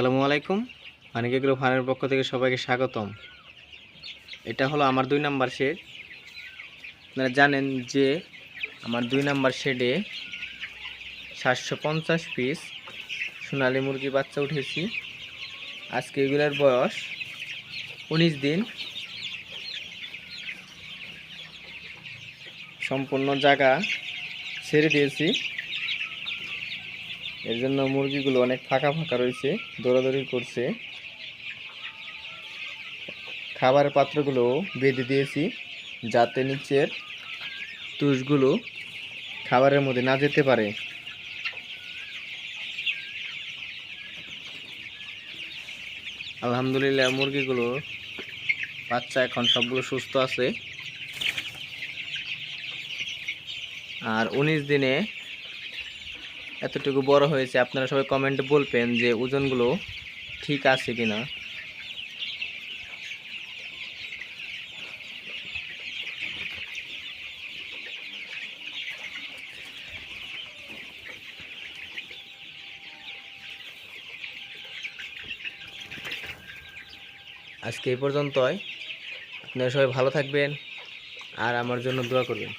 আসসালামু আলাইকুম। মানিক এগ্রো ফার্মের পক্ষ থেকে সবাইকে স্বাগতম। এটা হলো আমার দুই নাম্বার শেড। আপনারা জানেন যে আমার দুই নাম্বার শেডে সাতশো পঞ্চাশ পিস সোনালি মুরগি বাচ্চা উঠেছি। আজকে এগুলোর বয়স উনিশ দিন। সম্পূর্ণ জায়গা ছেড়ে দিয়েছি। এর জন্য মুরগিগুলো অনেক ফাঁকা ফাঁকা রয়েছে, দৌড়াদৌড়ি করছে। খাবারের পাত্রগুলো বেঁধে দিয়েছি, যাতে নিচের তুষগুলো খাবারের মধ্যে না যেতে পারে। আলহামদুলিল্লাহ, মুরগিগুলো বাচ্চা এখন সবগুলো সুস্থ আছে। আর উনিশ দিনে এতটুকু বড় হয়েছে, আপনারা সবাই কমেন্টে বলবেন যে ওজনগুলো ঠিক আছে কিনা। আজকে এই পর্যন্তই। আপনারা সবাই ভালো থাকবেন আর আমার জন্য দোয়া করবেন।